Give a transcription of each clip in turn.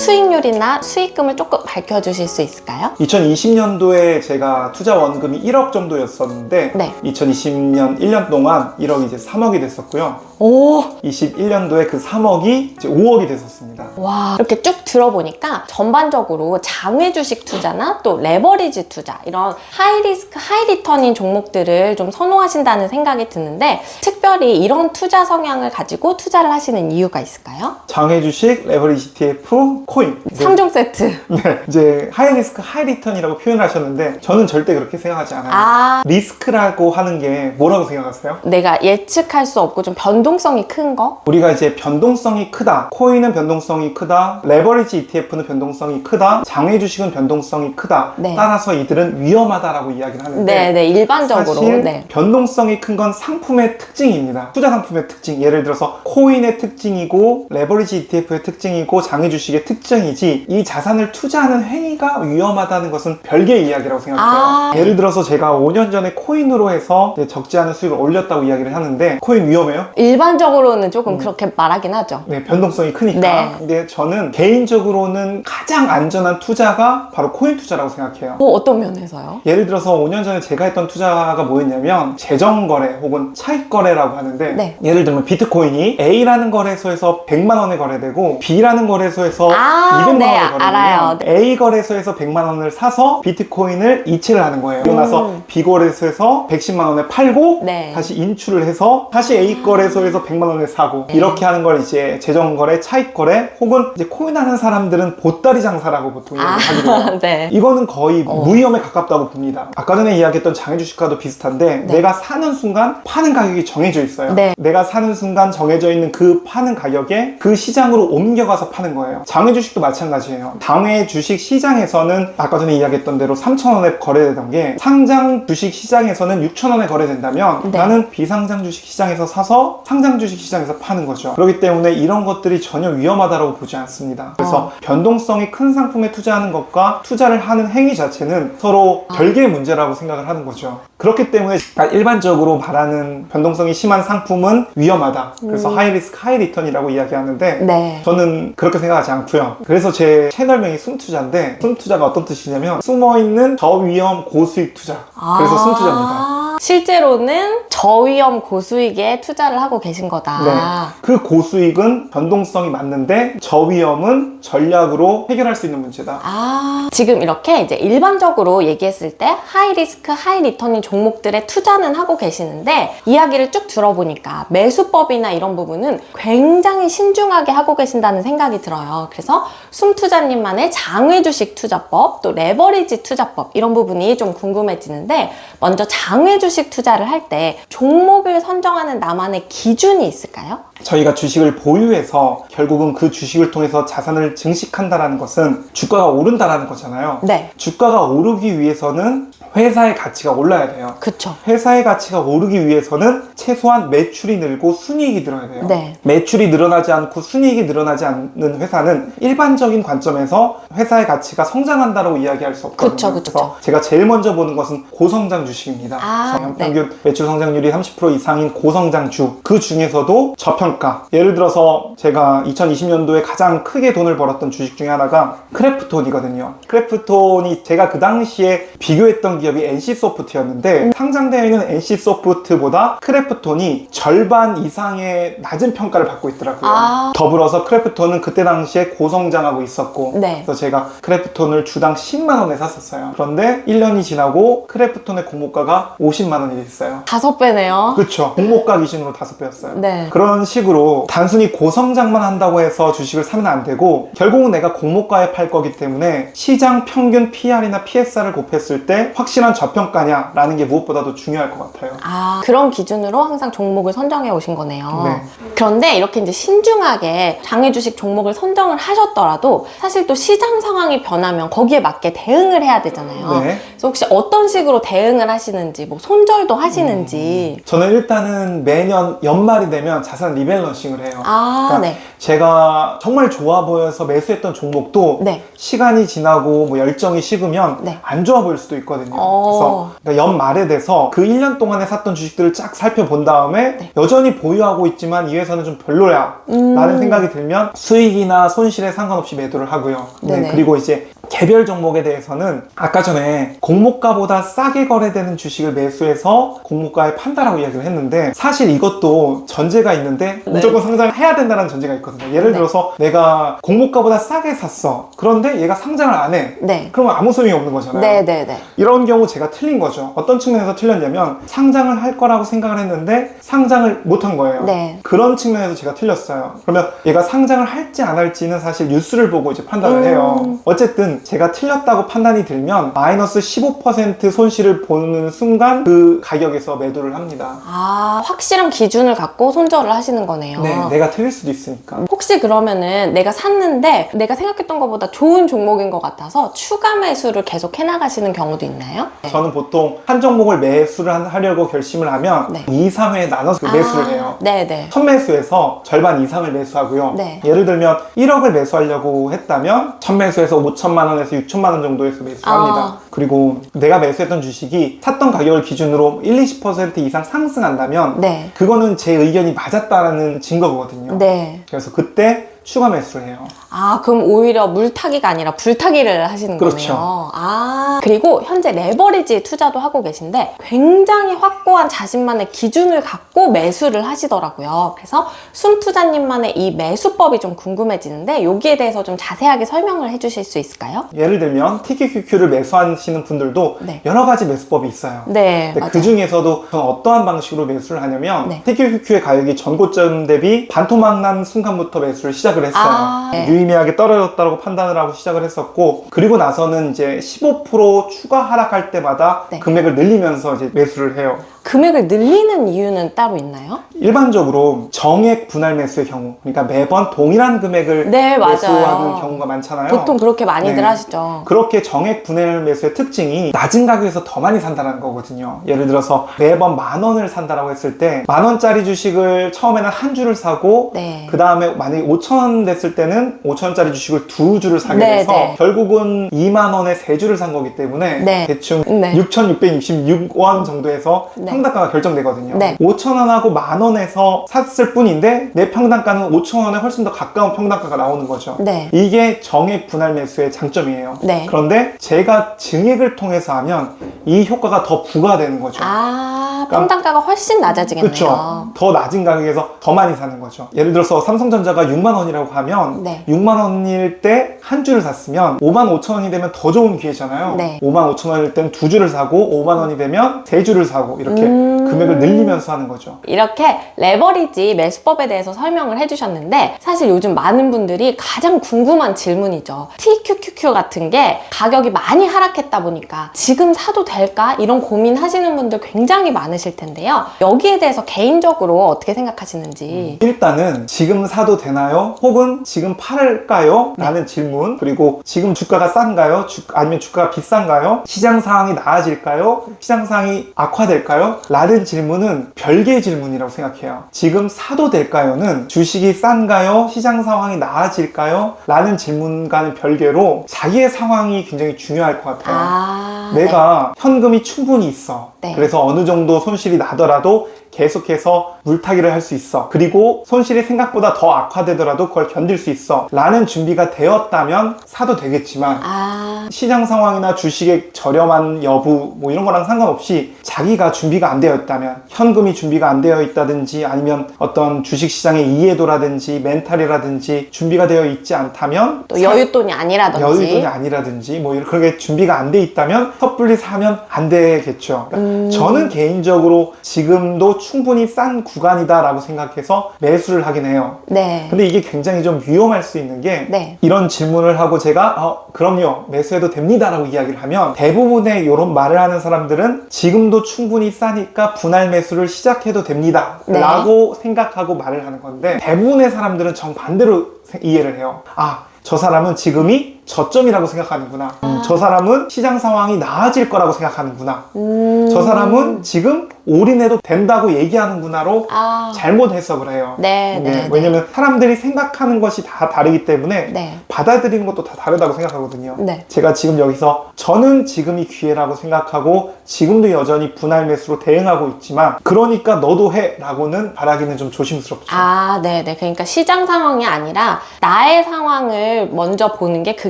수익률이나 수익금을 조금 밝혀주실 수 있을까요? 2020년도에 제가 투자 원금이 1억 정도였었는데 네. 2020년 1년 동안 1억이 이제 3억이 됐었고요. 오, 21년도에 그 3억이 이제 5억이 됐었습니다. 와 이렇게 쭉 들어보니까 전반적으로 장외 주식 투자나 또 레버리지 투자 이런 하이 리스크 하이 리턴인 종목들을 좀 선호하신다는 생각이 드는데 특별히 이런 투자 성향을 가지고 투자를 하시는 이유가 있을까요? 장외 주식, 레버리지 ETF, 코인. 이제, 3종 세트 네, 이제 하이 리스크, 하이 리턴이라고 표현을 하셨는데 저는 절대 그렇게 생각하지 않아요. 아 리스크라고 하는 게 뭐라고 생각하세요? 내가 예측할 수 없고 좀 변동성이 큰 거? 우리가 이제 변동성이 크다. 코인은 변동성이 크다. 레버리지 ETF는 변동성이 크다. 장외 주식은 변동성이 크다. 네. 따라서 이들은 위험하다라고 이야기를 하는데 네, 네, 일반적으로. 사실 네. 변동성이 큰 건 상품의 특징입니다. 투자 상품의 특징. 예를 들어서 코인의 특징이고 레버리지 ETF의 특징이고 장외 주식의 특징 이지 이 자산을 투자하는 행위가 위험하다는 것은 별개의 이야기라고 생각해요. 아. 예를 들어서 제가 5년 전에 코인으로 해서 적지 않은 수익을 올렸다고 이야기를 하는데 코인 위험해요? 일반적으로는 조금 그렇게 말하긴 하죠. 네, 변동성이 크니까. 네. 근데 저는 개인적으로는 가장 안전한 투자가 바로 코인 투자라고 생각해요. 뭐 어떤 면에서요? 예를 들어서 5년 전에 제가 했던 투자가 뭐였냐면 재정 거래 혹은 차익 거래라고 하는데 네. 예를 들면 비트코인이 A라는 거래소에서 100만 원에 거래되고 B라는 거래소에서 아, 200만 네, 원에 거래되면 알아요. A 거래소에서 100만 원을 사서 비트코인을 이체를 하는 거예요. 그러고 나서 음. B 거래소에서 110만 원에 팔고 네. 다시 인출을 해서 다시 A 거래소에서 100만 원을 사고 네. 이렇게 하는 걸 이제 재정 거래, 차익 거래 혹은 이제 코인 하는 사람들은 보따리 장사라고 보통 아, 이야기하기도 해요. 네. 이거는 거의 어. 무위험에 가깝다고 봅니다. 아까 전에 이야기했던 장외 주식과도 비슷한데 네. 내가 사는 순간 파는 가격이 정해져 있어요. 네. 내가 사는 순간 정해져 있는 그 파는 가격에 그 시장으로 옮겨가서 파는 거예요. 장외 주식 도 마찬가지예요. 장외 주식 시장에서는 아까 전에 이야기했던 대로 3,000원에 거래되던 게 상장 주식 시장에서는 6,000원에 거래된다면 네. 나는 비상장 주식 시장에서 사서 상장 주식 시장에서 파는 거죠. 그렇기 때문에 이런 것들이 전혀 위험하다고 보지 않습니다. 그래서 어. 변동성이 큰 상품에 투자하는 것과 투자를 하는 행위 자체는 서로 아. 별개의 문제라고 생각을 하는 거죠. 그렇기 때문에 일반적으로 말하는 변동성이 심한 상품은 위험하다. 그래서 음. 하이 리스크, 하이 리턴이라고 이야기하는데 네. 저는 그렇게 생각하지 않고요. 그래서 제 채널명이 숨투자인데 숨투자가 어떤 뜻이냐면 숨어있는 저위험 고수익 투자. 그래서 아, 숨투자입니다. 실제로는 저위험 고수익에 투자를 하고 계신 거다. 네. 그 고수익은 변동성이 맞는데 저위험은 전략으로 해결할 수 있는 문제다. 아, 지금 이렇게 이제 일반적으로 얘기했을 때 하이 리스크, 하이 리턴인 종목들에 투자는 하고 계시는데 이야기를 쭉 들어보니까 매수법이나 이런 부분은 굉장히 신중하게 하고 계신다는 생각이 들어요. 그래서 숨 투자님만의 장외 주식 투자법, 또 레버리지 투자법 이런 부분이 좀 궁금해지는데 먼저 장외 주식 투자를 할 때 종목을 선정하는 나만의 기준이 있을까요? 저희가 주식을 보유해서 결국은 그 주식을 통해서 자산을 증식한다라는 것은 주가가 오른다라는 거잖아요. 네. 주가가 오르기 위해서는 회사의 가치가 올라야 돼요. 그쵸. 회사의 가치가 오르기 위해서는 최소한 매출이 늘고 순이익이 늘어야 돼요. 네. 매출이 늘어나지 않고 순이익이 늘어나지 않는 회사는 일반적인 관점에서 회사의 가치가 성장한다라고 이야기할 수 없거든요. 그쵸, 그쵸, 그래서 제가 제일 먼저 보는 것은 고성장 주식입니다. 아, 그래서 연평균 매출 성장률이 30% 이상인 고성장 주 그 중에서도 저평가 예를 들어서 제가 2020년도에 가장 크게 돈을 벌었던 주식 중에 하나가 크래프톤이거든요 크래프톤이 제가 그 당시에 비교했던 기업이 NC소프트였는데 상장되어 있는 NC소프트보다 크래프톤이 절반 이상의 낮은 평가를 받고 있더라고요 아. 더불어서 크래프톤은 그때 당시에 고성장하고 있었고 네. 그래서 제가 크래프톤을 주당 10만 원에 샀었어요 그런데 1년이 지나고 크래프톤의 공모가가 50만 원이 됐어요 다섯 배네요. 그쵸. 공모가 기준으로 다섯 배였어요. 네. 그런 식으로 단순히 고성장만 한다고 해서 주식을 사면 안 되고 결국은 내가 공모가에 팔 거기 때문에 시장 평균 PR이나 PSR을 곱했을 때 확 실한 저평가냐라는 게 무엇보다도 중요할 것 같아요. 아, 그런 기준으로 항상 종목을 선정해 오신 거네요. 네. 그런데 이렇게 이제 신중하게 장외 주식 종목을 선정을 하셨더라도 사실 또 시장 상황이 변하면 거기에 맞게 대응을 해야 되잖아요. 네. 그래서 혹시 어떤 식으로 대응을 하시는지, 뭐 손절도 하시는지. 저는 일단은 매년 연말이 되면 자산 리밸런싱을 해요. 아, 그러니까 네. 제가 정말 좋아 보여서 매수했던 종목도 네. 시간이 지나고 뭐 열정이 식으면 네. 안 좋아 보일 수도 있거든요. 어. 그래서 그러니까 연말에 돼서 그 1년 동안에 샀던 주식들을 쫙 살펴본 다음에 네. 여전히 보유하고 있지만 이 회사는 좀 별로야 음. 라는 생각이 들면 수익이나 손실에 상관없이 매도를 하고요. 네. 그리고 이제 개별 종목에 대해서는 아까 전에 공모가보다 싸게 거래되는 주식을 매수해서 공모가에 판다라고 이야기를 했는데 사실 이것도 전제가 있는데 네. 무조건 상장해야 된다는 전제가 있거든요. 예를 네. 들어서 내가 공모가보다 싸게 샀어. 그런데 얘가 상장을 안 해. 네. 그러면 아무 소용이 없는 거잖아요. 네, 네, 네. 이런 경우 제가 틀린 거죠. 어떤 측면에서 틀렸냐면 상장을 할 거라고 생각을 했는데 상장을 못 한 거예요. 네. 그런 측면에서 제가 틀렸어요. 그러면 얘가 상장을 할지 안 할지는 사실 뉴스를 보고 이제 판단을 음. 해요. 어쨌든 제가 틀렸다고 판단이 들면 마이너스 15% 손실을 보는 순간 그 가격에서 매도를 합니다. 아, 확실한 기준을 갖고 손절을 하시는 거네요. 네, 내가 틀릴 수도 있으니까. 혹시 그러면은 내가 샀는데 내가 생각했던 것보다 좋은 종목인 것 같아서 추가 매수를 계속 해나가시는 경우도 있나요? 네. 저는 보통 한 종목을 매수를 한- 하려고 결심을 하면 네. 2, 3회에 나눠서 매수를 해요. 네, 네. 첫 매수에서 절반 이상을 매수하고요. 네. 예를 들면 1억을 매수하려고 했다면 첫 매수에서 5천만 원에서 6천만 원 정도에서 매수합니다. 아. 그리고 내가 매수했던 주식이 샀던 가격을 기준으로 1, 20% 이상 상승한다면 네. 그거는 제 의견이 맞았다라는 증거거든요. 네. 그래서 그때 추가 매수를 해요. 아, 그럼 오히려 물타기가 아니라 불타기를 하시는 그렇죠. 거네요. 아, 그리고 현재 레버리지 투자도 하고 계신데 굉장히 확고한 자신만의 기준을 갖고 매수를 하시더라고요. 그래서 순 투자님만의 이 매수법이 좀 궁금해지는데 여기에 대해서 좀 자세하게 설명을 해주실 수 있을까요? 예를 들면 TQQQ를 매수하시는 분들도 네. 여러 가지 매수법이 있어요. 네, 근데 맞아요. 그 중에서도 저는 어떠한 방식으로 매수를 하냐면 네. TQQQ의 가격이 전고점 대비 반토막 난 순간부터 매수를 시작 을 했어요. 아, 네. 유의미하게 떨어졌다고 판단을 하고 시작을 했었고 그리고 나서는 이제 15% 추가 하락할 때마다 네. 금액을 늘리면서 이제 매수를 해요. 금액을 늘리는 이유는 따로 있나요? 일반적으로 정액 분할 매수의 경우, 그러니까 매번 동일한 금액을 네, 맞아요. 매수하는 경우가 많잖아요. 보통 그렇게 많이들 네. 하시죠. 그렇게 정액 분할 매수의 특징이 낮은 가격에서 더 많이 산다는 거거든요. 예를 들어서 매번 만 원을 산다라고 했을 때 만 원짜리 주식을 처음에는 한 주를 사고 네. 그 다음에 만약에 5천 원 됐을 때는 5천 원짜리 주식을 두 주를 사게 네, 돼서 네. 결국은 2만 원에 세 주를 산 거기 때문에 네. 대충 네. 6,666원 정도에서 네. 평단가가 결정되거든요. 네. 5천 원하고 만 원에서 샀을 뿐인데 내 평단가는 5천 원에 훨씬 더 가까운 평단가가 나오는 거죠. 네. 이게 정액 분할 매수의 장점이에요. 네. 그런데 제가 증액을 통해서 하면 이 효과가 더 부과되는 거죠. 아, 평단가가 훨씬 낮아지겠네요. 그렇죠. 더 낮은 가격에서 더 많이 사는 거죠. 예를 들어서 삼성전자가 6만 원이라고 하면 네. 6만 원일 때 한 주를 샀으면 5만 5천 원이 되면 더 좋은 기회잖아요. 네. 5만 5천 원일 때는 두 주를 사고 5만 원이 되면 세 주를 사고 이렇게 음. 금액을 늘리면서 하는 거죠. 이렇게 레버리지 매수법에 대해서 설명을 해주셨는데 사실 요즘 많은 분들이 가장 궁금한 질문이죠. TQQQ 같은 게 가격이 많이 하락했다 보니까 지금 사도 될까? 이런 고민하시는 분들 굉장히 많으실 텐데요. 여기에 대해서 개인적으로 어떻게 생각하시는지. 일단은 지금 사도 되나요? 혹은 지금 팔을까요? 네. 라는 질문 그리고 지금 주가가 싼가요? 주- 아니면 주가가 비싼가요? 시장 상황이 나아질까요? 시장 상황이 악화될까요? 라는 질문은 별개의 질문이라고 생각해요. 지금 사도 될까요?는 주식이 싼가요? 시장 상황이 나아질까요? 라는 질문과는 별개로 자기의 상황이 굉장히 중요할 것 같아요. 아, 내가 현금이 충분히 있어. 네. 그래서 어느 정도 손실이 나더라도 계속해서 물타기를 할 수 있어. 그리고 손실이 생각보다 더 악화되더라도 그걸 견딜 수 있어. 라는 준비가 되었다면 사도 되겠지만 아, 시장 상황이나 주식의 저렴한 여부 뭐 이런 거랑 상관없이 자기가 준비가 안 되어 있다면 현금이 준비가 안 되어 있다든지 아니면 어떤 주식 시장의 이해도라든지 멘탈이라든지 준비가 되어 있지 않다면 또 여윳돈이 아니라든지. 여유돈이 아니라든지 뭐 그렇게 준비가 안 돼 있다면 섣불리 사면 안 되겠죠. 그러니까 음. 저는 개인적으로 지금도 충분히 싼 구간이다라고 생각해서 매수를 하긴 해요. 네. 근데 이게 굉장히 좀 위험할 수 있는 게 네. 이런 질문을 하고 제가 어, 그럼요 매수해도 됩니다라고 이야기를 하면 대부분의 이런 말을 하는 사람들은 지금도 충분히 싸니까 분할 매수를 시작해도 됩니다 네. 라고 생각하고 말을 하는 건데 대부분의 사람들은 정 반대로 세- 이해를 해요 아 저 사람은 지금이 저점이라고 생각하는구나. 음, 저 사람은 시장 상황이 나아질 거라고 생각하는구나. 음. 저 사람은 지금 올인해도 된다고 얘기하는구나로 아. 잘못 해석을 해요. 네, 네, 네. 왜냐면 사람들이 생각하는 것이 다 다르기 때문에 네. 받아들이는 것도 다 다르다고 생각하거든요. 네. 제가 지금 여기서 저는 지금이 기회라고 생각하고 지금도 여전히 분할 매수로 대응하고 있지만 그러니까 너도 해 라고는 바라기는 좀 조심스럽죠. 아, 네, 네. 그러니까 시장 상황이 아니라 나의 상황을 먼저 보는 게 그게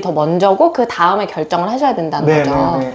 더 먼저고 그 다음에 결정을 하셔야 된다는 네, 거죠. 네, 네.